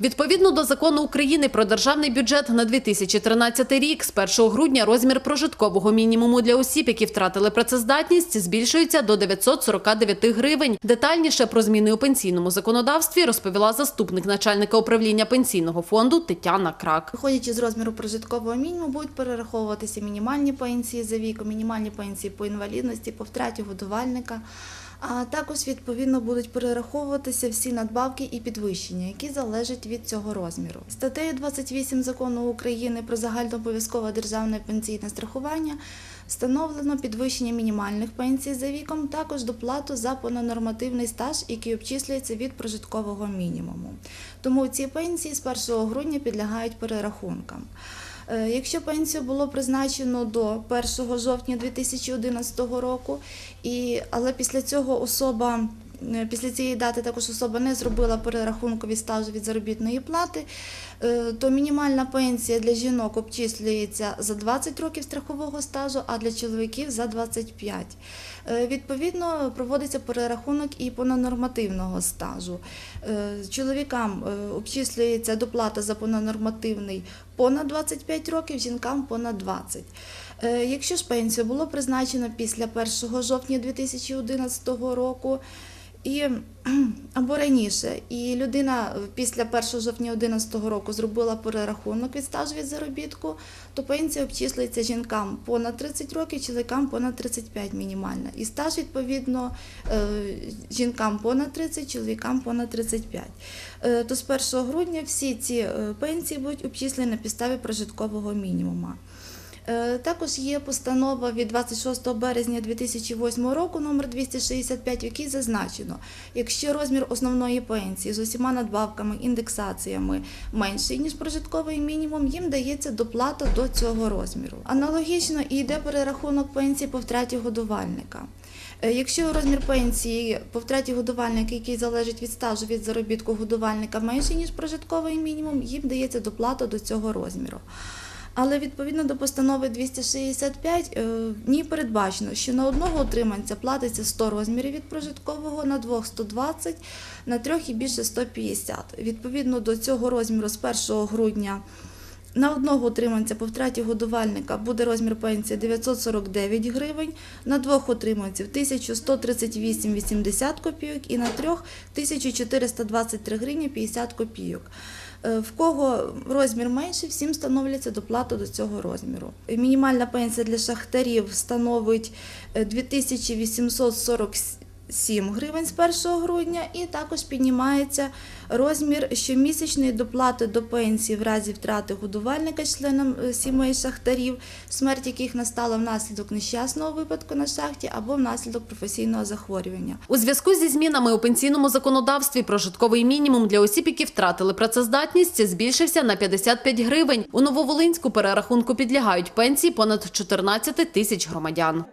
Відповідно до закону України про державний бюджет на 2013 рік, з 1 грудня розмір прожиткового мінімуму для осіб, які втратили працездатність, збільшується до 949 гривень. Детальніше про зміни у пенсійному законодавстві розповіла заступник начальника управління пенсійного фонду Тетяна Крак. Виходячи з розміру прожиткового мінімуму, будуть перераховуватися мінімальні пенсії за віком, мінімальні пенсії по інвалідності, по втраті годувальника. А також відповідно будуть перераховуватися всі надбавки і підвищення, які залежать від цього розміру. Статтею 28 закону України про загальнообов'язкове державне пенсійне страхування встановлено підвищення мінімальних пенсій за віком, також доплату за понаднормативний стаж, який обчислюється від прожиткового мінімуму. Тому ці пенсії з 1 грудня підлягають перерахункам. Е, Якщо пенсію було призначено до 1 жовтня 2011 року, і, але після цього особа після цієї дати також особа не зробила перерахунку від стажу від заробітної плати, е, то мінімальна пенсія для жінок обчислюється за 20 років страхового стажу, а для чоловіків за 25. Е, Відповідно, проводиться перерахунок і понаднормативного стажу. Е, Чоловікам е, обчислюється доплата за понаднормативний понад 25 років, жінкам понад 20. Е, Якщо ж пенсію було призначено після 1 жовтня 2011 року, і або раніше, і людина після 1 жовтня 2011 року зробила перерахунок від стажу від заробітку, то пенсія обчислюється жінкам понад 30 років, чоловікам понад 35 мінімальна. І стаж відповідно е, жінкам понад 30, чоловікам понад 35. Е, То з 1 грудня всі ці е, пенсії будуть обчислені на підставі прожиткового мінімуму. Е, Також є постанова від 26 березня 2008 року номер 265, в якій зазначено, якщо розмір основної пенсії з усіма надбавками, індексаціями менший, ніж прожитковий мінімум, їм дається доплата до цього розміру. Аналогічно і йде перерахунок пенсії по втраті годувальника. Е, Якщо розмір пенсії по втраті годувальника, який залежить від стажу від заробітку годувальника, менший, ніж прожитковий мінімум, їм дається доплата до цього розміру. Але відповідно до постанови 265 е, ній передбачено, що на одного утриманця платиться 100 розмірів від прожиткового, на двох 120, на трьох і більше 150. Відповідно до цього розміру з 1 грудня на одного утриманця по втраті годувальника буде розмір пенсії 949 гривень, на двох утриманців 1138,80 копійок і на трьох 1423 гривні 50 копійок. Е, в кого розмір менше, всім становляться доплата до цього розміру. Мінімальна пенсія для шахтарів становить е, 2847 7 гривень з 1 грудня, і також піднімається розмір щомісячної доплати до пенсії в разі втрати годувальника членам е, сімей шахтарів, смерть яких настала внаслідок нещасного випадку на шахті або внаслідок професійного захворювання. У зв'язку зі змінами у пенсійному законодавстві прожитковий мінімум для осіб, які втратили працездатність, збільшився на 55 гривень. У Нововолинську перерахунку підлягають пенсії понад 14 тисяч громадян.